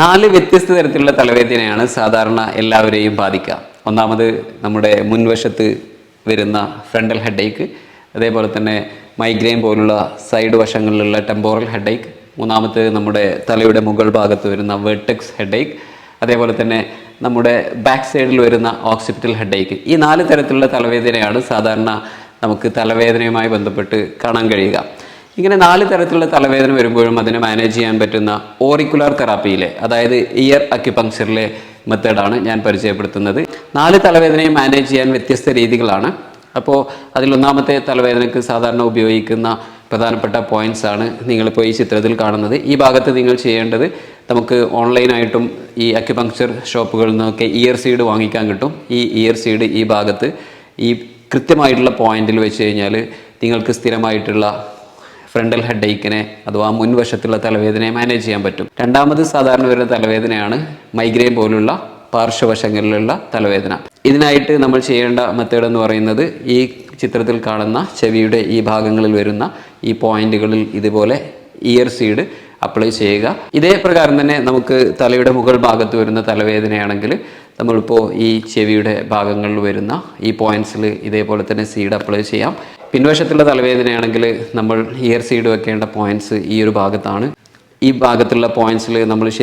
നാല് വ്യത്യസ്ത തരത്തിലുള്ള തലവേദനയാണ് സാധാരണ എല്ലാവരെയും ബാധിക്കുക. ഒന്നാമത് നമ്മുടെ മുൻവശത്ത് വരുന്ന ഫ്രണ്ടൽ ഹെഡേക്ക് അതേപോലെ തന്നെ മൈഗ്രെയിൻ പോലുള്ള സൈഡ് വശങ്ങളിലുള്ള ടെമ്പോറൽ ഹെഡേക്ക് മൂന്നാമത്തേത് നമ്മുടെ തലയുടെ മുകൾ ഭാഗത്ത് വരുന്ന വെർട്ടെക്സ് ഹെഡേക്ക് അതേപോലെ തന്നെ നമ്മുടെ ബാക്ക് സൈഡിൽ വരുന്ന ഓക്സിപിറ്റൽ ഹെഡേക്ക് ഈ നാല് തരത്തിലുള്ള തലവേദനയാണ് സാധാരണ നമുക്ക് തലവേദനയുമായി ബന്ധപ്പെട്ട് കാണാൻ കഴിയുക. ഇങ്ങനെ നാല് തരത്തിലുള്ള തലവേദന വരുമ്പോഴും അതിനെ മാനേജ് ചെയ്യാൻ പറ്റുന്ന ഓറിക്കുലാർ തെറാപ്പിയിലെ അതായത് ഇയർ അക്യുപങ്ക്ചറിലെ മെത്തേഡാണ് ഞാൻ പരിചയപ്പെടുത്തുന്നത്. നാല് തലവേദനയെ മാനേജ് ചെയ്യാൻ വ്യത്യസ്ത രീതികളാണ്. അപ്പോൾ അതിലൊന്നാമത്തെ തലവേദനയ്ക്ക് സാധാരണ ഉപയോഗിക്കുന്ന പ്രധാനപ്പെട്ട പോയിന്റ്സ് ആണ് നിങ്ങളിപ്പോൾ ഈ ചിത്രത്തിൽ കാണുന്നത്. ഈ ഭാഗത്ത് നിങ്ങൾ ചെയ്യേണ്ടത് നമുക്ക് ഓൺലൈനായിട്ടും ഈ അക്യുപങ്ക്ചർ ഷോപ്പുകളിൽ നിന്നൊക്കെ ഇയർ സീഡ് വാങ്ങിക്കാൻ കിട്ടും. ഈ ഇയർ സീഡ് ഈ ഭാഗത്ത് ഈ കൃത്യമായിട്ടുള്ള പോയിന്റിൽ വെച്ച് കഴിഞ്ഞാൽ നിങ്ങൾക്ക് സ്ഥിരമായിട്ടുള്ള ഫ്രണ്ടൽ ഹെഡ് ഐക്കിനെ അഥവാ മുൻവശത്തുള്ള തലവേദനയെ മാനേജ് ചെയ്യാൻ പറ്റും. രണ്ടാമത് സാധാരണ വരുന്ന തലവേദനയാണ് മൈഗ്രെയിൻ പോലുള്ള പാർശ്വവശങ്ങളിലുള്ള തലവേദന. ഇതിനായിട്ട് നമ്മൾ ചെയ്യേണ്ട മെത്തേഡ് എന്ന് പറയുന്നത് ഈ ചിത്രത്തിൽ കാണുന്ന ചെവിയുടെ ഈ ഭാഗങ്ങളിൽ വരുന്ന ഈ പോയിന്റുകളിൽ ഇതുപോലെ ഇയർ സീഡ് അപ്ലൈ ചെയ്യുക. ഇതേ പ്രകാരം തന്നെ നമുക്ക് തലയുടെ മുകൾ ഭാഗത്ത് വരുന്ന തലവേദനയാണെങ്കിൽ നമ്മളിപ്പോൾ ഈ ചെവിയുടെ ഭാഗങ്ങളിൽ വരുന്ന ഈ പോയിന്റ്സിൽ ഇതേപോലെ തന്നെ സീഡ് അപ്ലൈ ചെയ്യാം. പിൻവശത്തുള്ള തലവേദനയാണെങ്കിൽ നമ്മൾ ഇയർ സീഡ് വെക്കേണ്ട പോയിന്റ്സ് ഈ ഒരു ഭാഗത്താണ്. ഈ ഭാഗത്തുള്ള പോയിന്റ്സിൽ നമ്മൾ